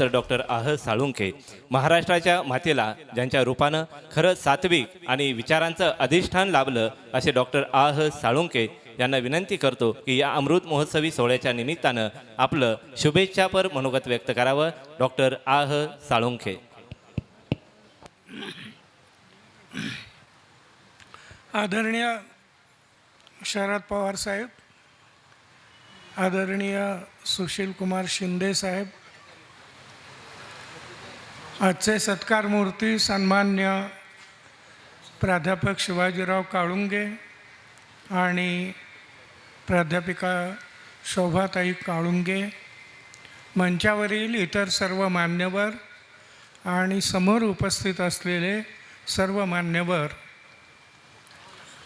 तर डॉक्टर आह साळुंखे महाराष्ट्राच्या मातेला ज्यांच्या रूपानं खरं सात्विक आणि विचारांचं अधिष्ठान लाभलं असे डॉक्टर आह साळुंखे यांना विनंती करतो की या अमृत महोत्सवी सोहळ्याच्या निमित्तानं आपलं शुभेच्छापर मनोगत व्यक्त करावं डॉक्टर आह साळुंखे. आदरणीय शरद पवार साहेब आदरणीय सुशील कुमार शिंदे साहेब आजचे सत्कार मूर्ती सन्मान्य प्राध्यापक शिवाजीराव काळुंगे आणि प्राध्यापिका शोभाताई काळुंगे मंचावरील इतर सर्व मान्यवर आणि समोर उपस्थित असलेले सर्व मान्यवर.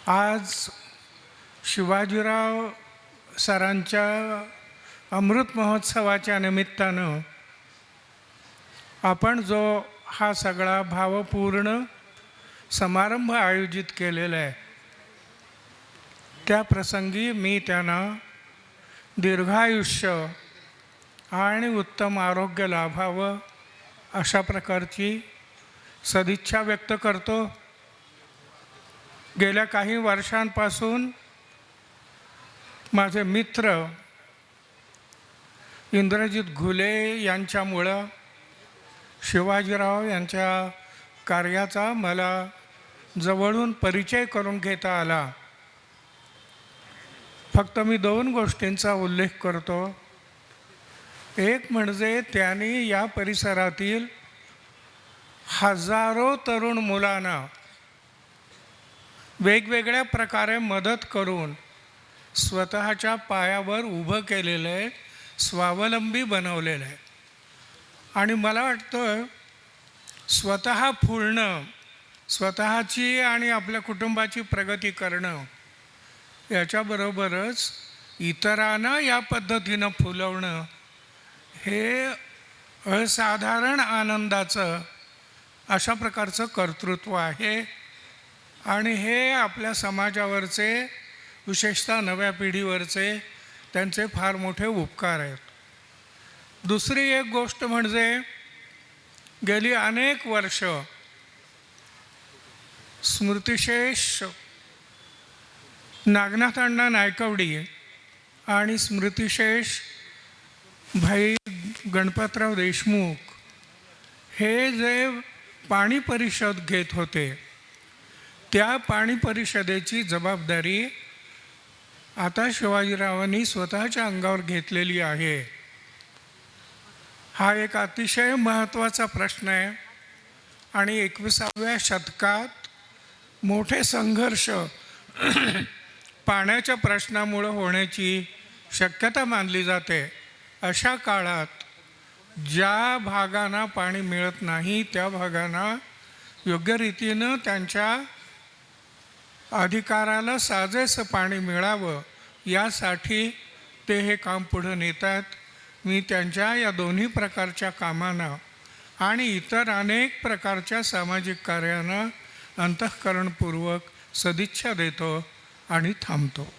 आज शिवाजीराव सरांच्या अमृत महोत्सवाच्या निमित्तानं आपण जो हा सगळा भावपूर्ण समारंभ आयोजित केलेला आहे त्या प्रसंगी मी त्यांना दीर्घायुष्य आणि उत्तम आरोग्य लाभावं अशा प्रकारची सदिच्छा व्यक्त करतो. गेल्या काही वर्षांपासून माझे मित्र इंद्रजित घुले यांच्यामुळं शिवाजीराव यांच्या कार्याचा मला जवळून परिचय करून घेता आला. फक्त मी दोन गोष्टींचा उल्लेख करतो. एक म्हणजे त्यांनी या परिसरातील हजारो तरुण मुलांना वेगवेगळ्या प्रकारे मदत करून स्वतःच्या पायावर उभं केलेलं आहे स्वावलंबी बनवलेलं. आहे आणि मला वाटतं स्वतः फुलणं स्वतःची आणि आपल्या कुटुंबाची प्रगती करणं याच्याबरोबरच इतरांना या पद्धतीनं फुलवणं हे असाधारण आनंदाचं अशा प्रकारचं कर्तृत्व आहे. आणि हे आपल्या समाजावरचे विशेषतः नव्या पिढीवरचे त्यांचे फार मोठे उपकार आहेत. दुसरी एक गोष्ट म्हणजे गेली अनेक वर्ष स्मृतिशेष नागनाथ अण्णा नायकवडी आणि स्मृतिशेष भाई गणपतराव देशमुख हे जे पाणी परिषद घेत होते त्या पाणी परिषदेची जबाबदारी आता शिवाजीरावांनी स्वतःच्या अंगावर घेतलेली आहे. हा एक अतिशय महत्त्वाचा प्रश्न आहे. आणि एकविसाव्या शतकात मोठे संघर्ष पाण्याच्या प्रश्नामुळं होण्याची शक्यता मानली जाते. अशा काळात ज्या भागांना पाणी मिळत नाही त्या भागांना योग्य रीतीनं त्यांच्या अधिकाराला साजेसं पाणी मिळावं यासाठी ते हे काम पुढं नेतात मी त्यांच्या या दोन्ही प्रकारच्या कामांना आणि इतर अनेक प्रकारच्या सामाजिक कार्यांना अंतःकरणपूर्वक सदिच्छा देतो आणि थांबतो.